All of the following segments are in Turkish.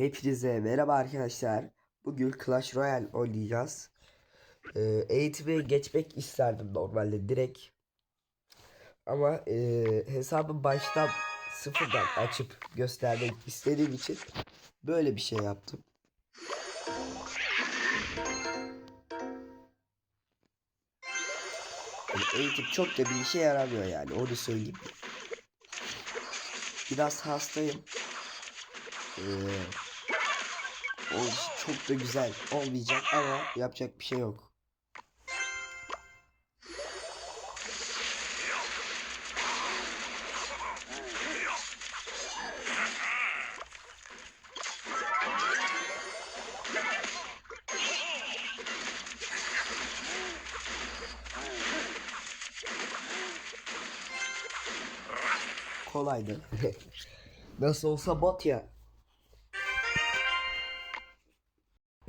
Hepinize merhaba arkadaşlar. Bugün Clash Royale oynayacağız. Ee, eğitimi geçmek isterdim normalde direkt. Ama e, hesabı baştan sıfırdan açıp göstermek istediğim için böyle bir şey yaptım. Yani eğitim çok da bir işe yaramıyor yani onu söyleyeyim. Biraz hastayım. Ee, o çok da güzel olmayacak ama yapacak bir şey yok. Kolaydı. Nasıl olsa bot ya.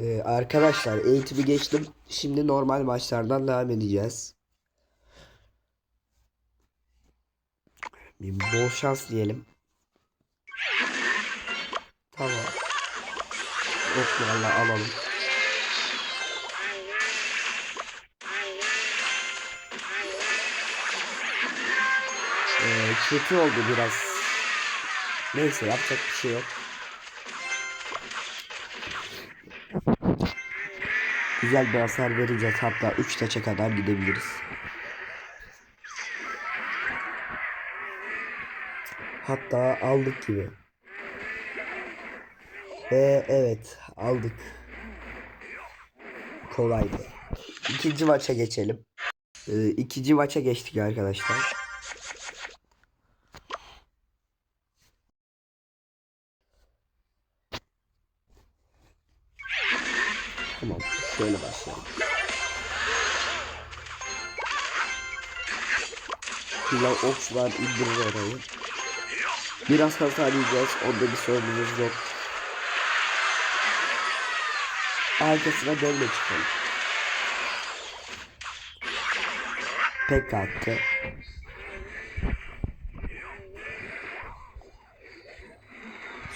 Ee, arkadaşlar eğitimi geçtim. Şimdi normal maçlardan devam edeceğiz. Bir bol şans diyelim. Tamam. Oklarla alalım. Ee, kötü oldu biraz. Neyse yapacak bir şey yok. Güzel bir hasar vereceğiz. Hatta 3 taça kadar gidebiliriz. Hatta aldık gibi. Ve evet aldık. Kolaydı. İkinci maça geçelim. Ee, ikinci maça geçtik arkadaşlar. Tamam şöyle başlayalım. Pillar okçular indirir orayı. Biraz hasar yiyeceğiz. Onda bir sorunumuz yok. Arkasına dönme çıkalım. Pek attı.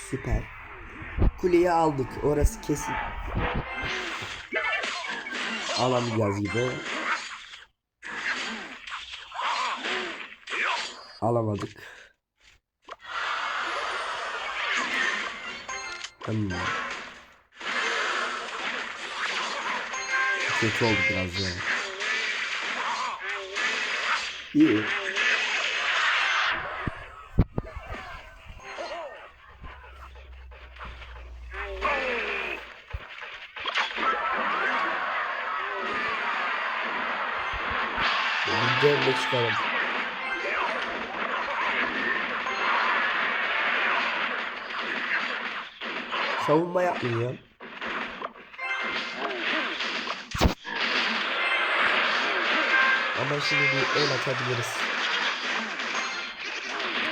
Süper. Kuleyi aldık. Orası kesin. Alamayacağız gibi. Alamadık. Hmm. Kötü oldu biraz ya. İyi. Gidelim de çıkalım. Savunma yapmıyor. Ama şimdi bir el atabiliriz.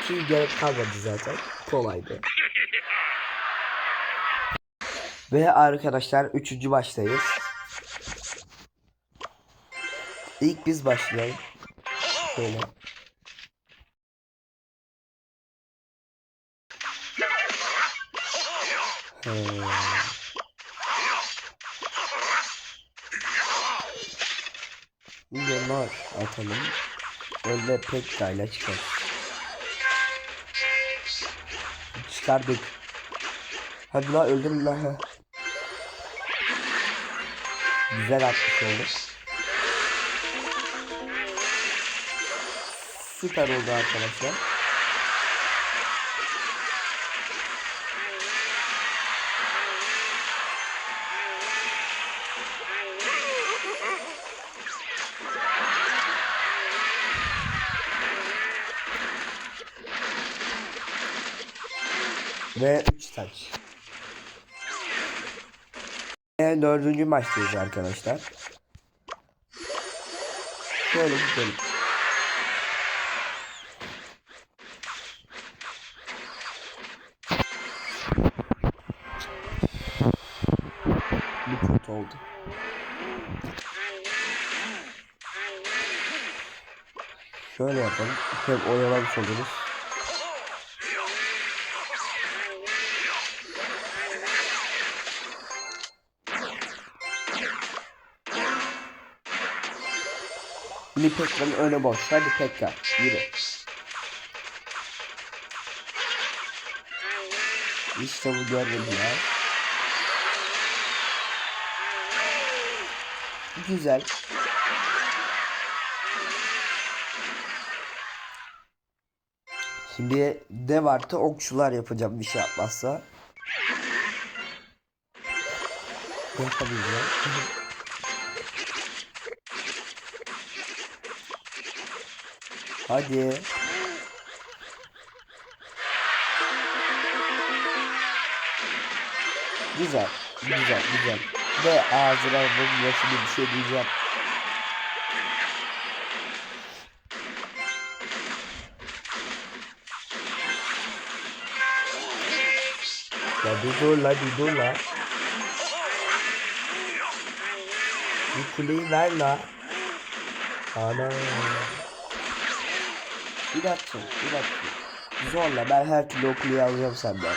Ki gerek kalmadı zaten. Kolaydı. Ve arkadaşlar 3. baştayız. İlk biz başlayalım. Şöyle. Hmm. Milyonlar atalım. Öyle pek kayla çıkar. Çıkardık. Hadi la öldürün la. Güzel atmış olduk. Süper oldu arkadaşlar. Ve 3 taç. Ve dördüncü maçtayız arkadaşlar. Şöyle gidelim. Şöyle yapalım. Hem oyalamış oluruz. Lipekka'nın öne boş. Hadi Pekka. Yürü. İşte bu gördüm ya. Güzel. Şimdi dev artı okçular yapacağım bir şey yapmazsa. Yapabileceğim. Hadi. Güzel. Güzel. Güzel. Ve ağzına bunun yaşını bir şey diyeceğim. La bir dur la. Bir kuleyi ver la. Ana. Bir dakika, bir dakika. Zorla ben her türlü o kuleyi alacağım senden.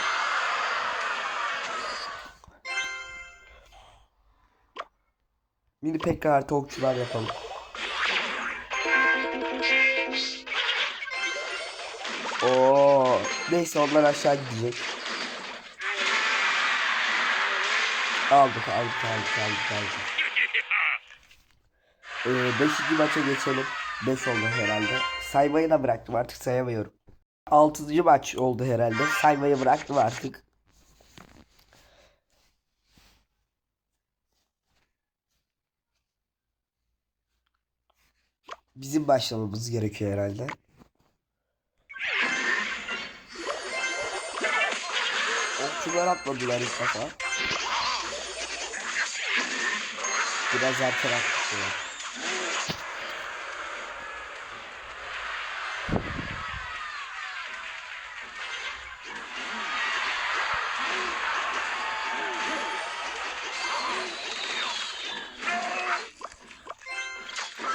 Mini Pekka artı okçular yapalım. Oo, neyse onlar aşağı gidecek. Aldık, aldık, aldık, aldık, aldık. Ee, 5. maça geçelim. 5 oldu herhalde. Saymayı da bıraktım artık sayamıyorum. 6. maç oldu herhalde. Saymayı bıraktım artık. Bizim başlamamız gerekiyor herhalde. Okçular atmadılar ilk defa. Biraz erken attılar.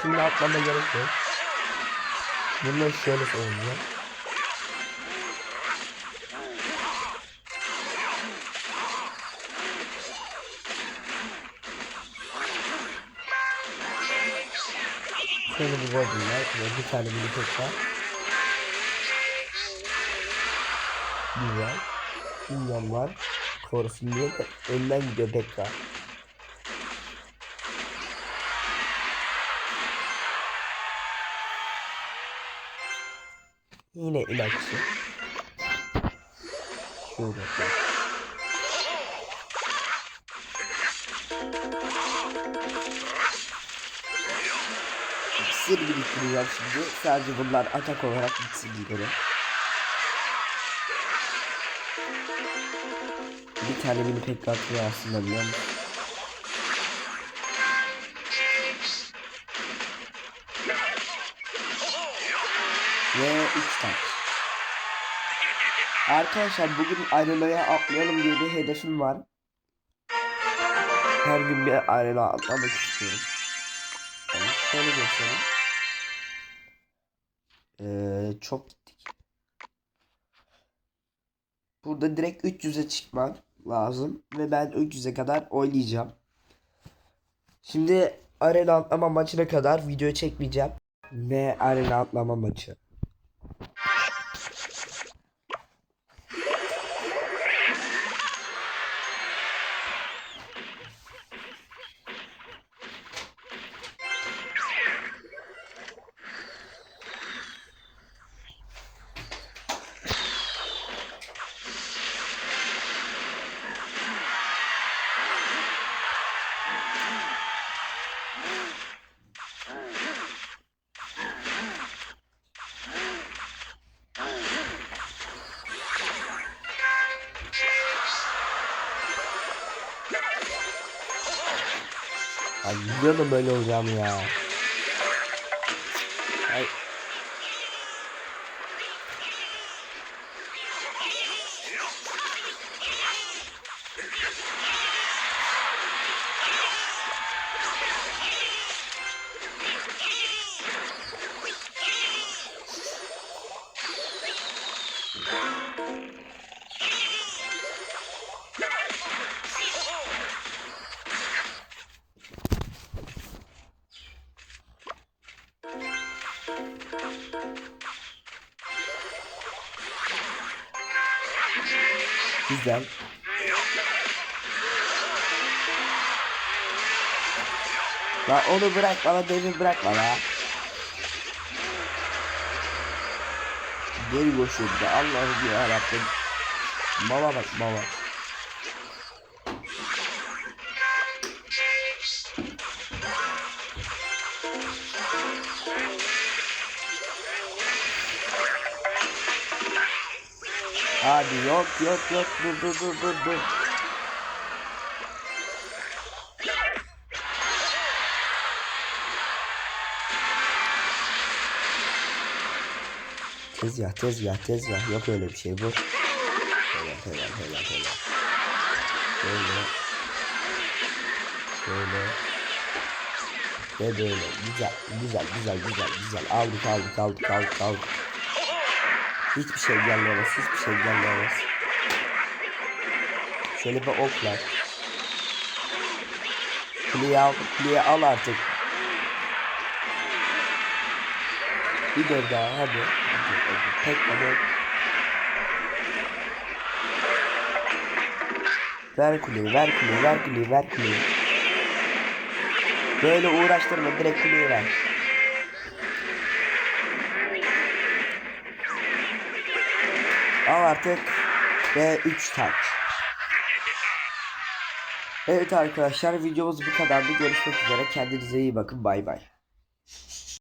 Şimdi atmama gerek yok. Bunları şöyle savunacağım. Şöyle bir goblin var ve bir tane mini tek var. Güzel. Minyon var. Korusun diye de önden gidiyor tekrar. Yine ilaççı. Şöyle. İksir biriktireceğim şimdi. Sadece bunlar atak olarak gitsin gidelim. Bir tane mini pek atıyor aslında biliyor musun? Ve 3 taş. Arkadaşlar bugün arenaya atlayalım diye bir hedefim var. Her gün bir arena atlamak istiyorum. Şöyle göstereyim. Ee, çok gittik. Burada direkt 300'e çıkmam lazım. Ve ben 300'e kadar oynayacağım. Şimdi arena atlama maçına kadar video çekmeyeceğim. Ve arena atlama maçı. Biliyordum böyle olacağını ya. Güzel. La onu bırak bana demir bırakma la. Geri koşuyor bir de Allah'ım ya Rabbim. Mama bak mama. Abi yok yok yok dur dur dur dur dur. Tezgah tezgah tezgah yok öyle bir şey bu. Helal helal helal helal. Şöyle. Şöyle. Ve böyle güzel güzel güzel güzel güzel aldık aldık aldık aldık aldık. Hiçbir şey gelmemez hiçbir şey gelmemez. Şöyle bir oklar. Kuleyi al, kuleyi al artık. Bir döv daha hadi. hadi, hadi. Tek hadi. Ver kuleyi, ver kuleyi, ver kuleyi, ver kuleyi. Böyle uğraştırma, direkt kuleyi ver. Al artık. Ve 3 taç. Evet arkadaşlar videomuz bu kadardı. Görüşmek üzere. Kendinize iyi bakın. Bay bay.